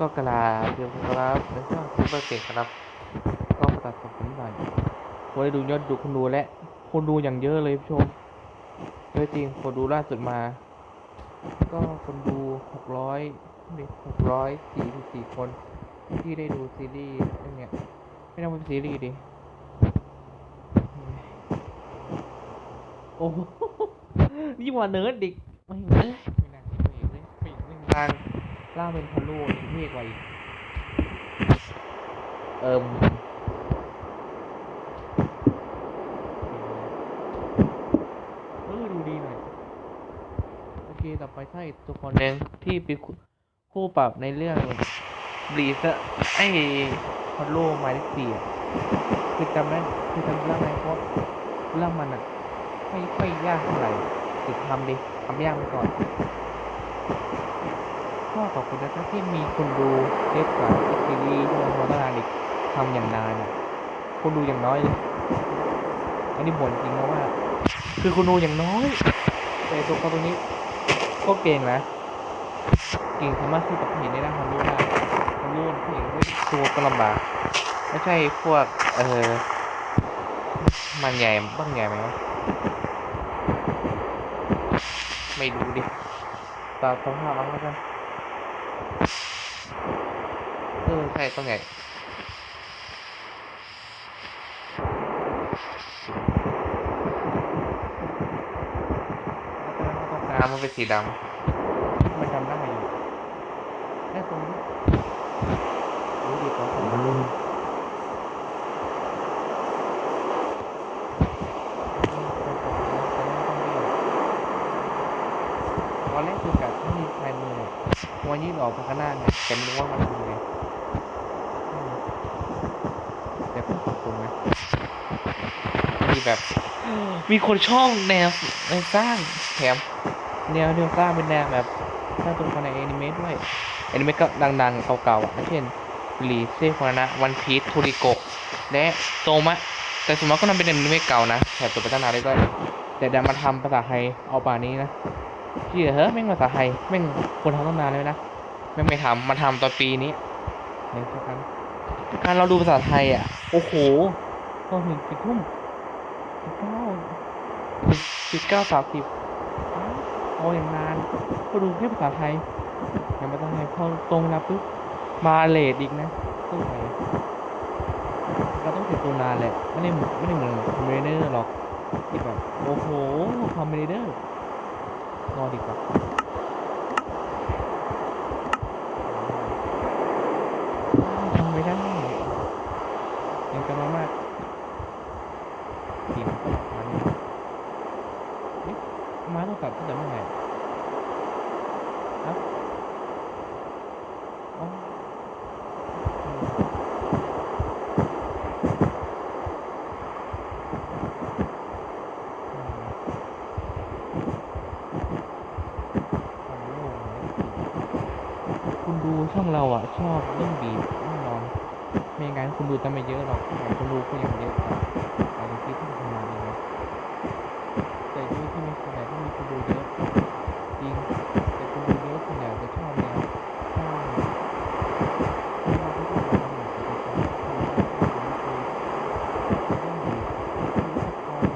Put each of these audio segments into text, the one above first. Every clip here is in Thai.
ก็กระลาเดียวครับในช่องซูเปอร์เกตครับ ก็ตัดผมหน่อยไว้ดูยอดดูคนดูและคนดูอย่างเยอะเลยผู้ชมเยอะจริงคนดูล่าสุดมา ก็คนดูหกร้อยหกร้อยสี่สิบสี่คน ที่ได้ดูซีรีส์เรื่องเนี้ยไม่ต้องเป็นซีรีส์ดิโอ้โหยิ่งกว่าเนิร์ดดิกไม่เน่าไม่เว้ยไม่ไม่ทาง ล่าเป็นพาโล่ถึงเท่กว่าอีกเอิมเออดูดีหน่อย โอเค ต่อไปถ้าอีกตัวคนหนึ่งที่เป็นคู่ปรับในเรื่องบลีซะไอ้พอลโลหมายเลขสี่คือจำได้คือจำเรื่องอะไรเพราะเรื่องมันอะไม่ค่อยยากเท่าไหร่ติดทำดิทำยากไปก่อน ก็ขอบคุณนะครับที่มีคนดูเยอะกว่าซีรีส์ที่เราพัฒนาอีกทำอย่างนานอะคนดูอย่างน้อยเลยอันนี้บ่นจริงนะว่า คือคนดูอย่างน้อยแต่ตัวเขาตรงนี้ก็เก่งนะเก่งสามารถสู้กับผีในด้านความรู้ได้ความรู้เก่งด้วยตัวก็ลำบากไม่ใช่พวกเออมันใหญ่บ้างใหญ่ไหมวะไม่ดูดิตามสภาพมันแล้วกัน เออใช่ต้องใหญ่แล้วก็ต้องกามันเป็นสีดำมันจำได้อยู่แค่ตรงนี้รู้ดีกว่าผมมันตอนแรกคือกับที่มีแฟนมือวันนี้ออกไปข้างหน้าเนี่ยแต่ไม่รู้ว่ามันทำไงอืมแต่ก็ขอบคุณนะมี แบบ มีคนช่องแนวในสร้างแถมแนวที่สร้างเป็นแนวแบบสร้างตัวละครในแอนิเมะด้วยแอนิเมะก็ดังๆเก่าๆอะเช่นรีเซฟนะนะวันพีททูริโกและโตมะแต่สวนมากก็นำเป็นแอนิเมะเก่านะแถบตัวพัฒนาได้ด้วยแต่ดันมาทำภาษาไทยเอาป่านนี้นะเชื่อเฮ้ยแม่งภาษาไทยแม่งควรทำตั้งนานเลยนะแม่งไม่ทำมาทำตอนปีนี้เนี่ยสักครั้งการเราดูภาษาไทยอะ โอ้โหตอนถึงกี่ทุ่มสิบ เก้าสิบเก้าสามสิบโอ้อย่างนานก็ดูแค่ภาษาไทยอย่างภาษาไทยพอตรงเวลาปุ๊บมาเลทอีกนะตู้ไหนเราต้องเสียตัวนานแหละไม่ได้ไม่ได้เหมือนคอมเมเดอร์หรอกที่แบบโอ้โหคอมเมเดอร์รอดีกว่าทำไม่ได้ยังจะมามากทีมมาเนี่ยเอ๊ะ มาต้องตัดตั้งแต่เมื่อไหร่ครับอ๋ออืมคุณดูช่องเราอะ ชอบเรื่องบีบแน่นอนไม่งั้นคุณดูจะไม่เยอะหรอกคุณดูก็ยังเยอะกว่าแต่ในคลิปที่ทำมาเองนะแต่ด้วยที่มีคนไหนที่มีคนดูเยอะ จริงแต่คนดูเยอะส่วนใหญ่จะชอบแนวสร้างไม่ว่าที่จะทำหรือจะทำให้คนได้ความรู้สึกเรื่องดีที่สปอย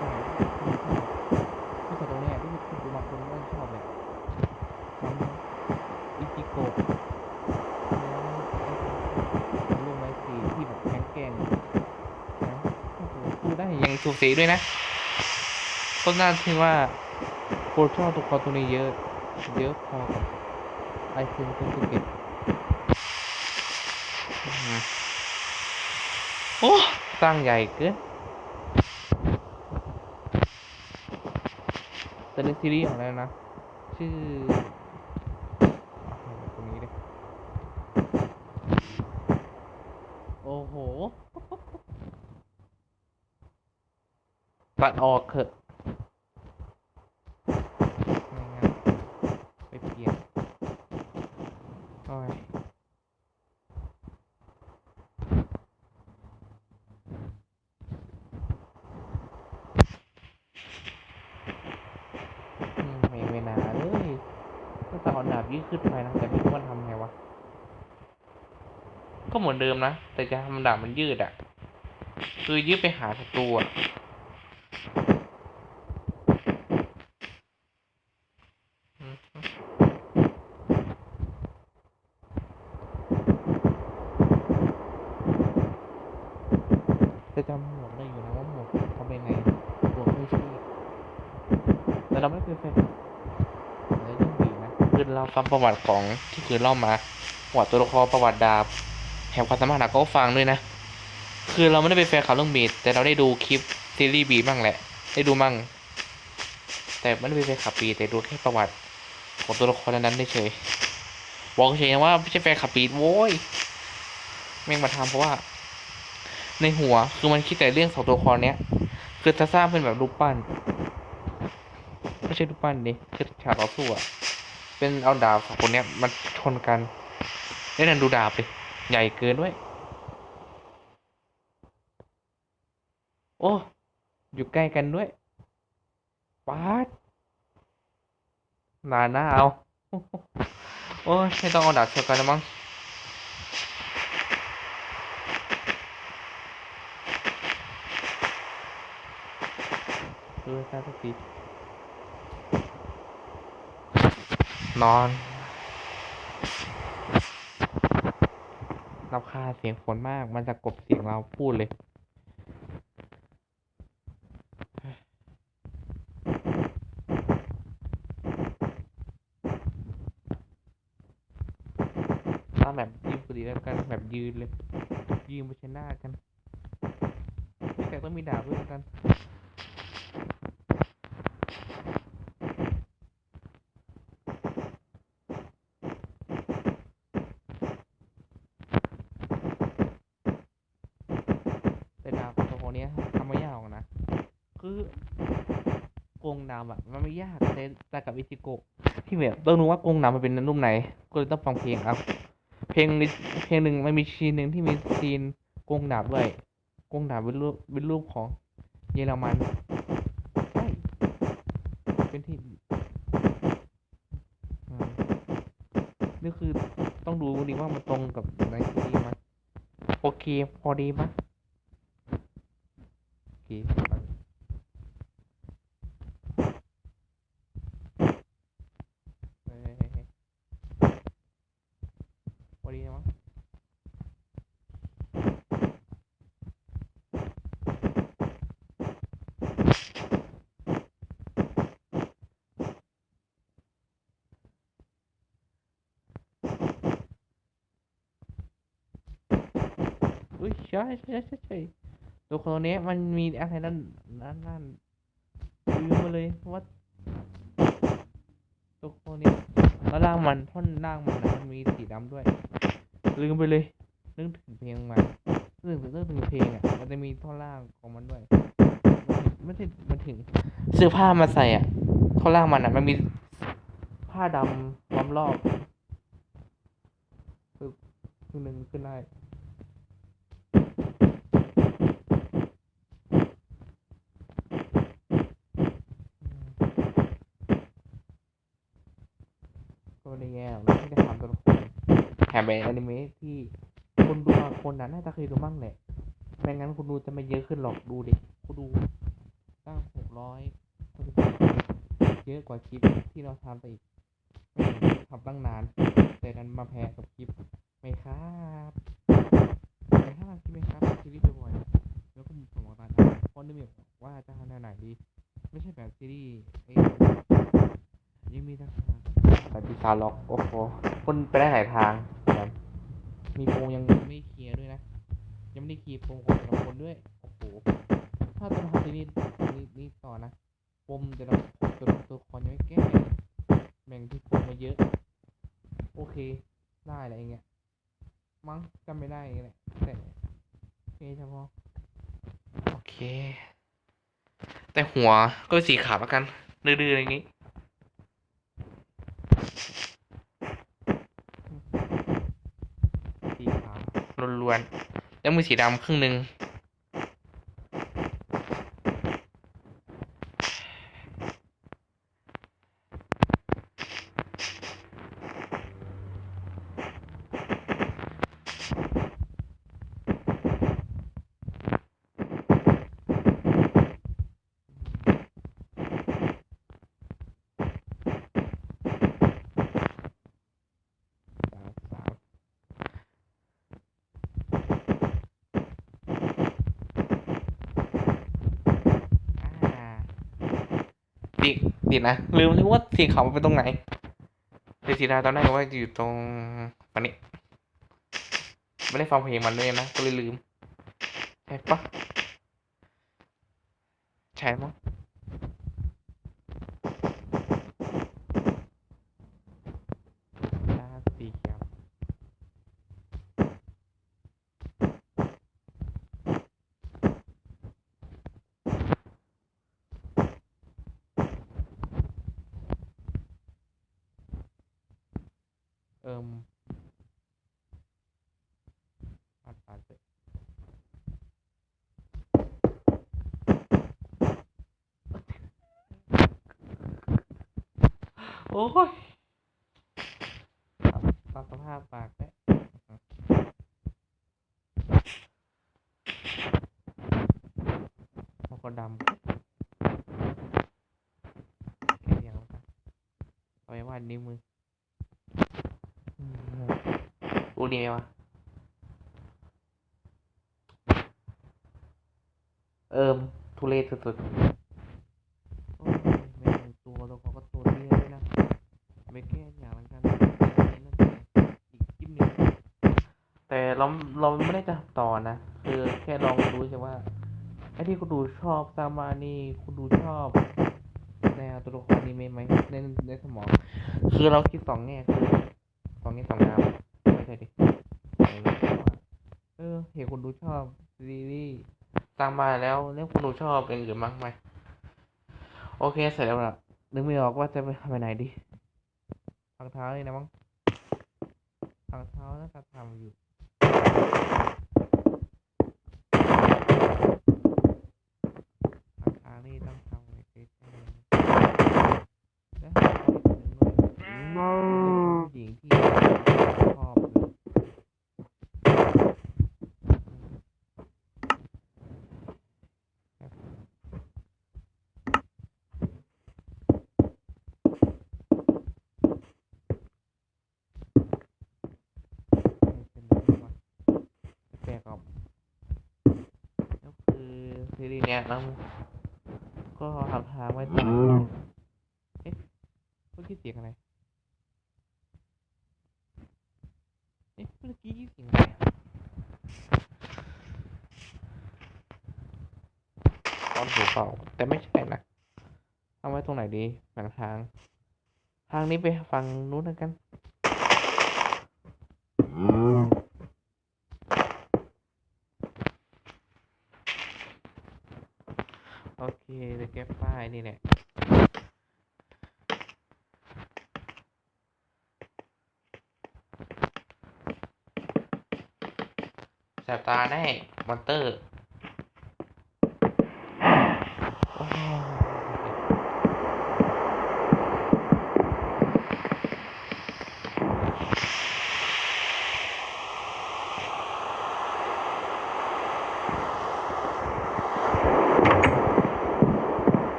สมัยที่คุณชอบที่แต่ตรงเนี้ยที่คุณดูบางคนก็ชอบเนี่ยทำอิจิโกะแล้วไอ้ทำลงไม้สีที่แบบแข็งแกร่งนะโอ้โหพูดได้ยัง สูสีด้วยนะก็น่าที่ว่าโปรชอบตัวครตัวนี้เยอะ เยอะพอกับไอเซนตัวเกตโอ้สร้างใหญ่เกินแต่ในซีรีส์ออกแล้วนะ ชื่อเอาตรงนี้เลยโอ้โห ตัดออกเถอะไม่งั้นไปเปลี่ยนโอ้ยไม่เวลาเลยก็จะเอาดาบยืดขึ้นไปนะแต่ไม่รู้ว่าทำไงวะ ก็เหมือนเดิมนะ แต่จะทำดาบมันยืดอะคือยืดไปหาศัตรูอะ จะจำหมวกได้อยู่นะว่าหมวกทำยังไงหมวกไม่ชีแต่เราไม่เป็นแฟนในเรื่องดีนะคือเราฟังประวัติของที่คือเล่ามาประวัติตัวละครประวัติดาบแถมความสามารถหนักก็ฟังด้วยนะ คือเราไม่ได้เป็นแฟนคลับเรื่องบีดแต่เราได้ดูคลิป ซีรีส์บีดบ้างแหละ ได้ดูมั่ง แต่ไม่ได้เป็นแฟนขับบีแต่ดูแค่ประวัติของตัวละครนั้นได้เฉยบอกเฉยว่าไม่ใช่แฟนคลับบีโว้ยแม่งมาทำเพราะว่า ในหัวคือมันคิดแต่เรื่องสองตัวละครเนี้ยคือจะสร้างเป็นแบบรูปปั้นไม่ใช่รูปปั้นดิคือฉากต่อสู้อะเป็นเอาดาบสองคนเนี้ยมันชนกันแล้นั่นดูดาบดิใหญ่เกินด้วย โอ้ อยู่ใกล้กันด้วยปาดนานนะเอา โอ้ยไม่ต้องเอาดาบเชนกันแล้วมั้งเออใช่สักทีนอน รับคาเสียงฝนมาก มันจะกบเสียงเราพูดเลย ถ้าแบบยืนพอ ดีแล้วกันแบบยืนเลยยืนไปชนหน้ากันแต่ต้องมีดาบด้วยกันแต่ดาบตัวนี้ทำไม่ยากนะคือโกงดำอะมันไม่ยากแต่แต่กับอิจิโกะที่แบบต้องรู้ว่าโกงดำมันเป็นรูปไหน ก็เลยต้องฟังเพลงเอา เพลงนี้เพลงหนึ่งมันมีซีนหนึ่งที่มีซีนโกงดาบด้วยโกงดาบเป็นรูปเป็นรูปของเยอรมันใช่เป็นที่นี่คือต้องดูดีว่ามันตรงกับในซีรีส์ไหมโอเค พอดีปะโอเคไปเฮ้ยเฮ้ยเฮ้ยเฮ้ยพอดีนะมั้ง อุ้ยใช่ใช่ใช่ใช่ตัวคนนี้มันมีอะไรนั่นนั่นนั่นลืมมาเลยว่าตัวคนนี้แล้วร่างมันท่อนร่างมันนะมันมีสีดำด้วย ลืมไปเลยนึกถึงเพลงมันนึกถึงนึกถึงเพลงอะมันจะมีท่อนล่างของมันด้วยไม่ใช่มันถึงเสื้อผ้ามาใส่อะท่อนล่างมันอะ มันมีผ้าดำล้อมรอบคือหนึ่งขึ้นได้ ไม่ได้แย่หรอกนะที่ได้ทำตัวละครแถมเป็นอนิเมะที่คนดูบางคนน่ะน่าจะเคยดูบ้างแหละไม่งั้นคุณดูจะไม่เยอะขึ้นหรอกดูดิคุณดูตั้งหกร้อยเยอะกว่าคลิปที่เราทำไปอีกทำตั้งนาน แต่ดันมาแพ้กับคลิปไม่ครับแต่ถ้าทำคลิปไม่ครับซีรีส์บ่อยๆแล้วก็มีผมอกตาเพราะนึกไม่ออกว่าจะทำแนวไหนดี ไม่ใช่แบบซีรีส์เอ้ยยังมีทั้ง แต่ปีศาล็อกโอ้โหคนไปได้หลายทางครับมีโปงยังไม่เคลียร์ด้วยนะ ยังไม่ได้เคลียร์โปมของแต่ละคนด้วยโอ้โหถ้าตัวละครซีรีส์นี้นี้ต่อนะปมแต่ละตัวตัวครยังไม่แก้แบ่งที่ปมมาเยอะ โอเค ได้อะไรเงี้ยมั้งจำไม่ได้แหละแต่โอเคเฉพาะโอเค แต่หัวก็สีขาวแล้วกันดื้อๆอะไรอย่างงี้ สีขาวล้วนๆแล้วมือสีดำครึ่งหนึ่ง ติดนะลืมเลยว่าสีขาวมันเป็นตรงไหนแต่สีดาตอนแรกว่าอยู่ตรงปันนี้ไม่ได้ฟังเพลงมันเลยนะก็เลยลืมใช่ปะใช่มั้งตาสีเขียว ติมปัดปัดเลยโอ้ยปรับสภาพปากได้มันก็ดำแค่เดียวกันเอาไว้วาดนิ้วมือม รู้ดีไหมวะ เอิมทุเรศสุดๆโอ้ยแม่งตัวเราเขาก็ตัวเตี้ยด้วยนะ ไม่แก้อย่างละกันนั่นเองอีกคลิปหนึงแต่เราเราไม่ได้จะต่อนะ คือแค่ลองดูใช่ว่าไอ้ที่คุณดูชอบซามานี่คุณดูชอบแนวตัวละครอนี้ไหมในในสมอง คือเราคิดสองแง่คือสองแง่สองงามไม่ใช่ดิเออว่าเออเห็นคุณดู ชอบซีรีส์สร้างมาแล้วเรื่องคุณดูชอบอย่างอื่นบ้างไหมโอเคเสร็จแล้วละนึกไม่ออกว่าจะไปทำไปไหนดีทางเท้าเลยนะมั้งทางเท้าน่าจะทำอยู่ทางเท้านี่ต้องทำอะไรใกล้ๆแล้วผู้หญิงที่ชอบเลยเป็นอะไรวะแปลกออกแล้วคือ ซีรีส์เนี้ยเราก็ทำทางไว้ตรงเอ๊ะเมื่อกี้เสียงอะไรเอ๊ะเมื่อกี้เสียงอะไรอะตอนหูเปล่าแต่ไม่ใช่นะเอาไว้ตรงไหนดีแบ่งทาง ทางนี้ไปฝั่งนู้นแล้วกัน โอเคเดี๋ยวแก้ป้าย นี่แหละแสบตาแน่มอนเตอร์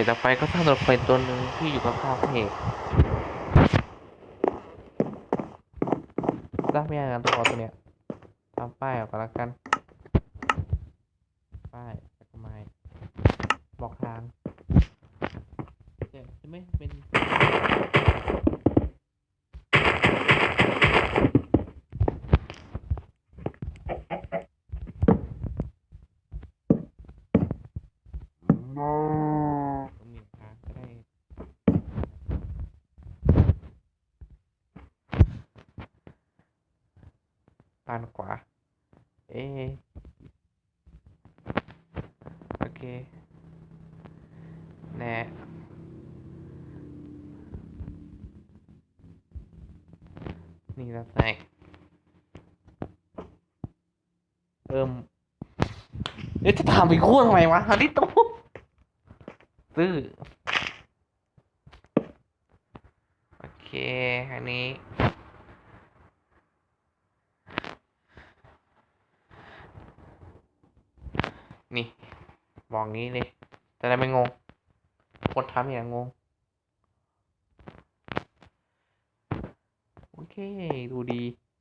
จต่อไปก็สร้างตัวไฟตัวหนึ่งที่อยู่กับข้าคเพจสร้างไม่ยากกันตัวตัวเนี้ยทำป้ายออกกันแล้วกัน ป้ายแล้วก็ไม้บอกทางจะจะไม่เป็น ตรงนี้นะคะจะได้ด้านขวา เอะโอเค แน่ นี่แล้วไงเอิ่มเอ๊ะจะถามอีกคู่ทำไมวะฮันนี่ตู้ซื้อโอเคอันนี้นี่บอกงี้เลยจะได้ไม่งงคนทำอย่างงง โอเค ดูดี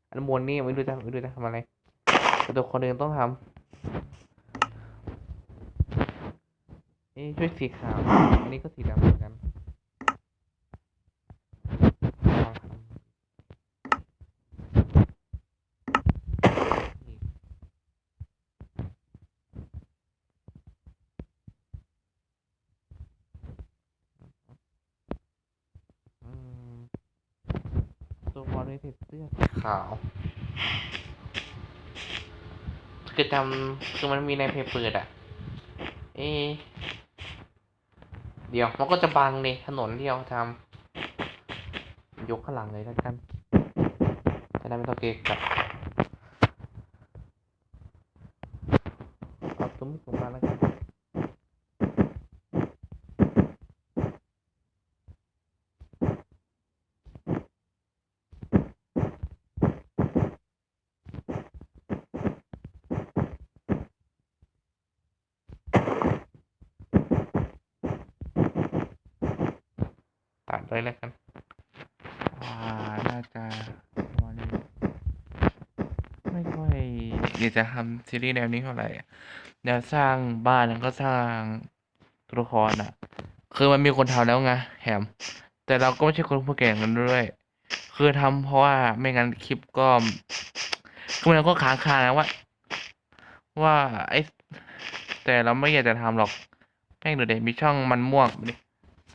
อันบนนี่ไม่รู้จะไม่รู้จะทำอะไรแต่ตัวคนอื่นต้องทำ ช่วยสีขาว อันนี้ก็สีดำเหมือนกันตัวบอลเลยติดเสื้อสีขาวคือจำคือมันมีในเพจเปิดอะเอะ เดี๋ยวมันก็จะบังเลยถนนที่เราทำยกข้างหลังเลยแล้วกันจะได้ไม่ต้องเกะกะเอาตุ้มผมมาแล้วกันตัด เลยแล้วกันอ่าน่าจะวันนี้ไม่ค่อยอยากจะทำซีรีส์แนวนี้เท่าไหร่แนวสร้างบ้านแล้วก็สร้างตัวละครอะ คือมันมีคนทำแล้วไงแถมแต่เราก็ไม่ใช่คนผู้เก่งกันด้วย คือทำเพราะว่าไม่งั้นคลิปก็คือมันก็ค้างคานะว่า ว่าไอ้แต่เราไม่อยากจะทำหรอกแม่งเดี๋ยวเด็มีช่องมันม่วงดิ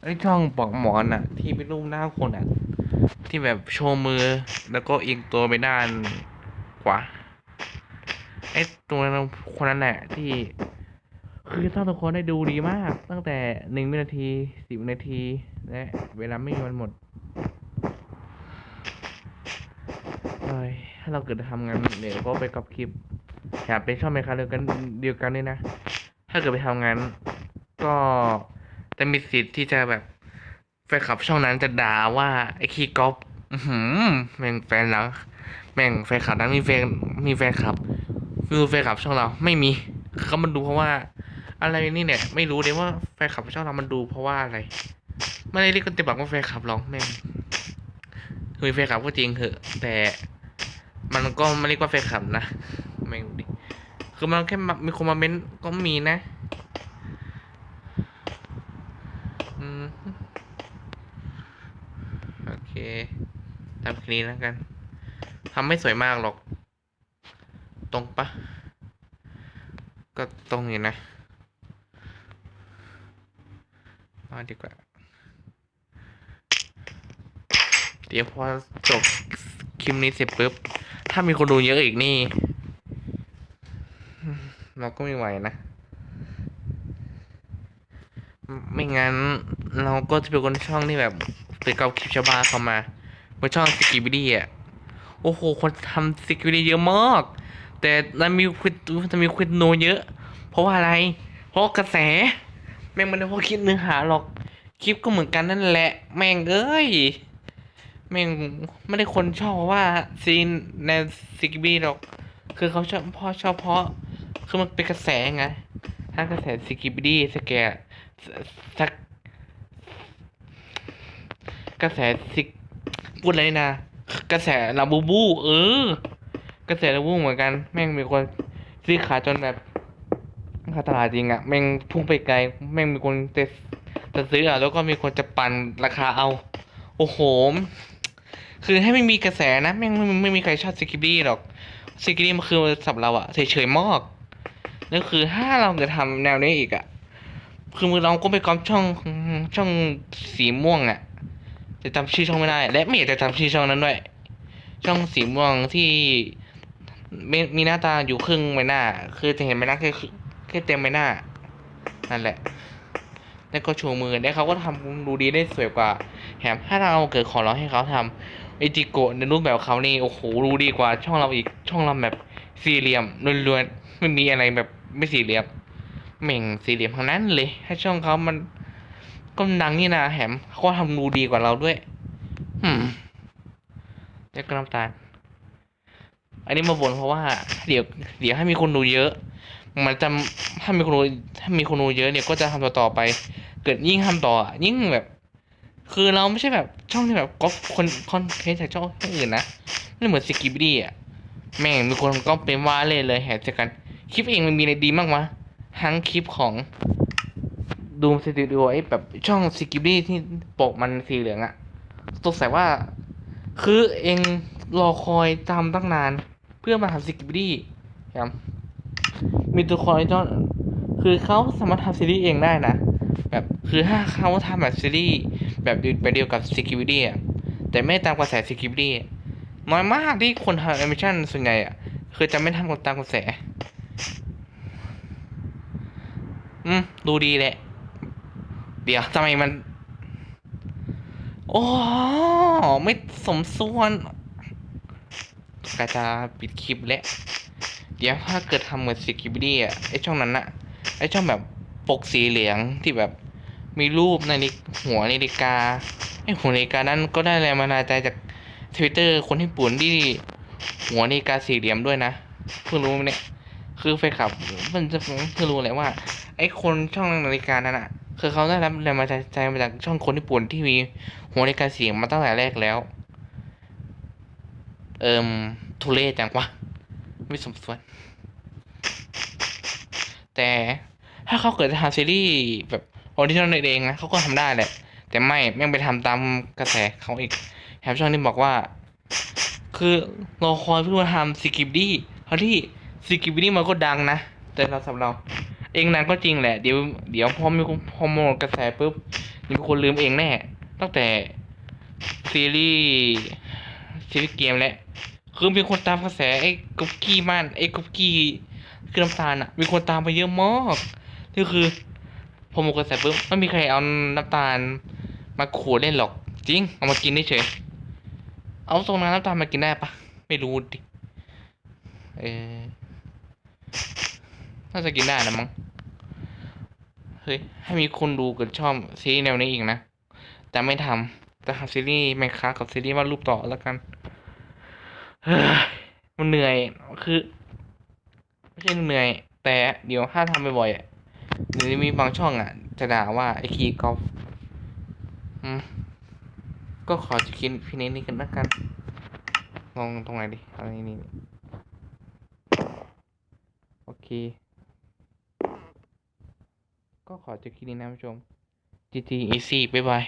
ไอ้ช่องปอกหมอนอะ ที่เป็นรูปหน้าคนอะ ที่แบบโชว์มือ แล้วก็เอียงตัวไปด้านขวาไอ้ตัวคนนั้นแหละที่ คือถ้าทุกคนได้ดูดีมาก ตั้งแต่หนึ่งวินาทีสิบนาที และ เวลาไม่มีวันหมดเฮ้ยถ้าเราเกิดทำงานเดี๋ยวก็ไปกับคลิปอยากเป็นช่องไหมคะเดียวกันเดียวกันด้วยนะ ถ้าเกิดไปทำงานก็ จะมีสิทธิ์ที่จะแบบแฟนคลับช่องนั้นจะด่าว่าไอ้ขี้ก๊อปหือแม่งแฟนเราแม่งแฟนคลับนั้นมีแฟนมีแฟนคลับคือแฟนคลับช่องเรา ไม่มีเขามันดูเพราะว่า อะไรนี่เนี่ย ไม่รู้เลยว่าแฟนคลับช่องเรามันดูเพราะว่าอะไร ไม่ได้เรียกกันเต็มปากว่าแฟนคลับหรอกแม่งคือแฟนคลับก็จริงเถอะ แต่มันก็ไม่เรียกว่าแฟนคลับนะแม่งดูดิคือมันแค่มามีคนมาเม้นก็มีนะ อืม โอเคทำคลิปนี้แล้วกันทำไม่สวยมากหรอก ตรงปะ ก็ตรงอยู่นะมาดีกว่า เดี๋ยวพอจบคลิปนี้เสร็จปุ๊บ ถ้ามีคนดูเยอะอีกนี่ เราก็ไม่ไหวนะ ไม่งั้น เราก็จะเป็นคนช่องที่แบบไปเกาคลิปชาวบ้านเข้ามาบนช่องสกิบิดี้อะโอ้โห คนทำสกิบิดี้เยอะมาก แต่นั้นมีควิดจะมีควิดโนเยอะ เพราะว่าอะไร เพราะกระแส แม่งไม่ได้เพราะคิดเนื้อหาหรอกคลิปก็เหมือนกันนั่นแหละ แม่งเอ้ยแม่งไม่ได้คนชอบเพราะว่าซีนในสกิบิดี้หรอก คือเขาชอบเพราะชอบเพราะคือมันเป็นกระแสไงถ้ากระแสสกิบิดี้สแกสั กระแสสิกพูดอะไรนะ กระแสลาบูบู เออ กระแสลาบูเหมือนกัน แม่งมีคนซื้อขายจนแบบขาตลาดจริงอะแม่งพุ่งไปไกล แม่งมีคนจะจะซื้ออะแล้วก็มีคนจะปั่นราคาเอา โอ้โห คือให้ไม่มีกระแสนะ แม่งไม่ไม่มีใครชอบสกิบี้หรอกสกิบี้มันคือสับเราอะเฉยๆมากนั่นคือถ้าเราจะทำแนวนี้อีกอะคือมือเราก็ไปกอมช่องช่องสีม่วงอะ จะจำชื่อช่องไม่ได้ และไม่อยากจะจำชื่อช่องนั้นด้วย ช่องสีม่วงที่มีมีหน้าตาอยู่ครึ่งใบหน้า คือจะเห็นใบหน้าแค่แค่เต็มใบหน้า นั่นแหละ แล้วก็ชว์มือแล้วเขาก็ทำดูดีได้สวยกว่าแถมถ้าเราเกิดขอร้องให้เขาทำไอจิโกะในรูปแบบเขานี่โอ้โหดูดีกว่า ช่องเราอีกช่องเราแบบสี่เหลี่ยมล้วนๆไม่มีอะไรแบบไม่สี่เหลี่ยมเหม่งสี่เหลี่ยมทั้งนั้นเลย ถ้าช่องเขามัน ก็ดังนี่นะแถมเขาทำดูดีกว่าเราด้วยอืมแล้วก็น้ำตาล อันนี้มาบ่นเพราะว่า เดี๋ยว เดี๋ยวให้มีคนดูเยอะ มันจะถ้ามีคนดูถ้ามีคนดูเยอะเนี่ยก็จะทำต่อต่อไป เกิดยิ่งทำต่ออะยิ่งแบบ คือเราไม่ใช่แบบช่องที่แบบก๊อปคนคอนเทนต์จากช่องอื่นนะไม่เหมือนสกิปดี้อะแม่งมีคนก็เป็นว่าเล่เลยแหกจากกัน คลิปเองมันมีอะไรดีมากวะทั้งคลิปของ ดูสตูดิโอไอ้แบบช่องสกิปปี้ที่ปกมันสีเหลืองอะสงสัยว่า คือเองรอคอยทำตั้งนาน เพื่อมาทำสกิปปี้ครับมีตัวคอยจอนคือเขาสามารถทำซีรีส์เองได้นะ แบบคือถ้าเขาทำแบบซีรีส์แบบเดียวแบบเดียวกับ Security อะแต่ไม่ตามกระแส Security อะน้อยมากที่คนทำแอนิเมชันส่วนใหญ่อะคือจะไม่ทำตามกระแส อืม ดูดีแหละ เดี๋ยวทำไมมัน โอ้ไม่สมส่วนก็จะปิดคลิปแล้ว เดี๋ยวถ้าเกิดทำเหมือนสกิปดี้อะไอช่องนั้นอะไอช่องแบบปกสีเหลืองที่แบบมีรูปนาฬิกหัวนาฬิกาไอหัวนาฬิกานั้นก็ได้แรงบันดาลใจจากทวิตเตอร์คนญี่ปุ่นที่หัวนาฬิกาสี่เหลี่ยมด้วยนะเพิ่งรู้ไหมเนี่ย คือแฟนคลับมันจะเพิ่งรู้เลยว่า ไอ้คนช่องนาฬิกานั้นอะคือเขาได้รับแรงบันดาลใจมาจากช่องคนญี่ปุ่นที่มีหัวนาฬิกาเหลี่ยมมาตั้งแต่แรกแล้ว เอิมทุเรศจังวะไม่สมส่วน แต่ถ้าเขาเกิดจะทำซีรีส์แบบออริจินอลเองนะเขาก็ทำได้แหละ แต่ไม่แม่งไปทำตามกระแสเขาอีกแถมช่องนี้บอกว่า คือรอคอยเพื่อมาทำสกิปดี้เพราที่ สกิปดี้มันก็ดังนะ แต่เราสำหรับเรา เองนั้นก็จริงแหละ เดี๋ยวเดี๋ยวพอมีพอหมดกระแสปุ๊บมีคนลืมเองแน่ ตั้งแต่ซีรีส์ซีรีส์เกมแหละคือมีคนตามกระแสไอ้กุ๊กกี้มันไอ้กุ๊กกี้คือน้ำตาลอะ มีคนตามไปเยอะมากนี่คือพอหมดกระแสปุ๊บไม่มีใครเอาน้ำตาล มาขูดเล่นหรอก จริง เอามากินได้เฉยเอาตรงนั้นน้ำตาลมากินได้ปะไม่รู้ดิเออ น่าจะกินได้นะมั้งเฮ้ยให้มีคนดูกับชอบซีรีส์แนวนี้อีกนะ แต่ไม่ทำจะทำซีรีส์แมคคากับซีรีส์วาดรูปต่อแล้วกันมันเหนื่อยคือไม่ใช่เหนื่อย แต่เดี๋ยวถ้าทำบ่อยๆอะเดี๋ยวจะมีบางช่องอะ จะด่าว่าไอคีกอล์ฟก็ขอจะคิดพี่นี้นี่กันแล้วกันลองตรงไหนดิอะไรนี่โอเค ก็ขอจะคิปนี้นะผู้ชม GT Easy บ๊ายบาย